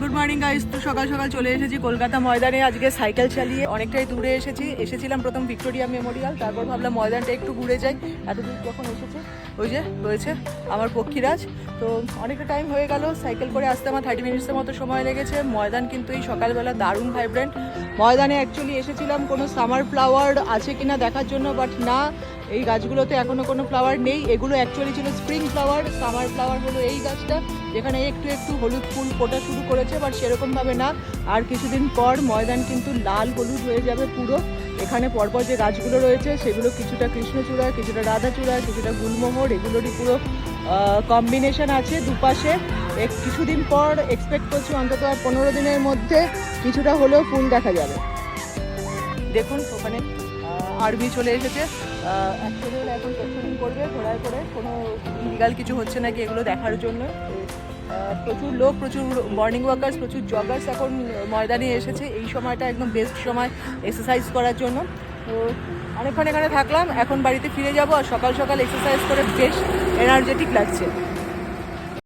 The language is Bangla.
Good morning guys. তো সকাল সকাল চলে এসেছি কলকাতা ময়দানে। আজকে সাইকেল চালিয়ে অনেকটাই দূরে এসেছি। এসেছিলাম প্রথম ভিক্টোরিয়া মেমোরিয়াল, তারপর ভাবলাম ময়দানটা একটু ঘুরে যাই। এতদূর যখন এসেছে, ওই যে রয়েছে আমার পক্ষীরাজ। তো অনেকটা টাইম হয়ে গেল, সাইকেল করে আসতে আমার থার্টি মিনিটসের মতো সময় লেগেছে। ময়দান কিন্তু এই সকালবেলা দারুণ ভাইব্রেন্ট ময়দানে অ্যাকচুয়ালি এসেছিলাম, কোনো সামার ফ্লাওয়ার আছে কিনা দেখার জন্য বাট না, এই গাছগুলোতে এখনও কোনো ফ্লাওয়ার নেই। এগুলো অ্যাকচুয়ালি ছিল স্প্রিং ফ্লাওয়ার সামার ফ্লাওয়ার হলো এই গাছটা, যেখানে একটু একটু হলুদ ফুল ফোটা শুরু করেছে বাট সেরকমভাবে না। আর কিছুদিন পর ময়দান কিন্তু লাল হলুদ হয়ে যাবে পুরো। এখানে পরপর যে গাছগুলো রয়েছে, সেগুলো কিছুটা কৃষ্ণচূড়া, কিছুটা রাধাচূড়া, কিছুটা গুলমোহর, এগুলোরই পুরো কম্বিনেশন আছে দুপাশে। কিছুদিন পর এক্সপেক্ট করছি অন্তত আর পনেরো দিনের মধ্যে কিছুটা হলেও ফুল দেখা যাবে। দেখুন, ওখানে আর্মি চলে এসেছে। অ্যাকচুয়ালি এখন পেট্রোলিং করবে ঘোড়ায় করে। কোনো ইলিগাল কিছু হচ্ছে নাকি এগুলো দেখার জন্য? প্রচুর লোক, প্রচুর মর্নিং ওয়াকার্স প্রচুর জগার্স এখন ময়দানে এসেছে। এই সময়টা একদম বেস্ট সময় এক্সারসাইজ করার জন্য। তো অনেকক্ষণ এখানে থাকলাম, এখন বাড়িতে ফিরে যাব আর সকাল সকাল এক্সারসাইজ করে বেশ এনার্জেটিক লাগছে।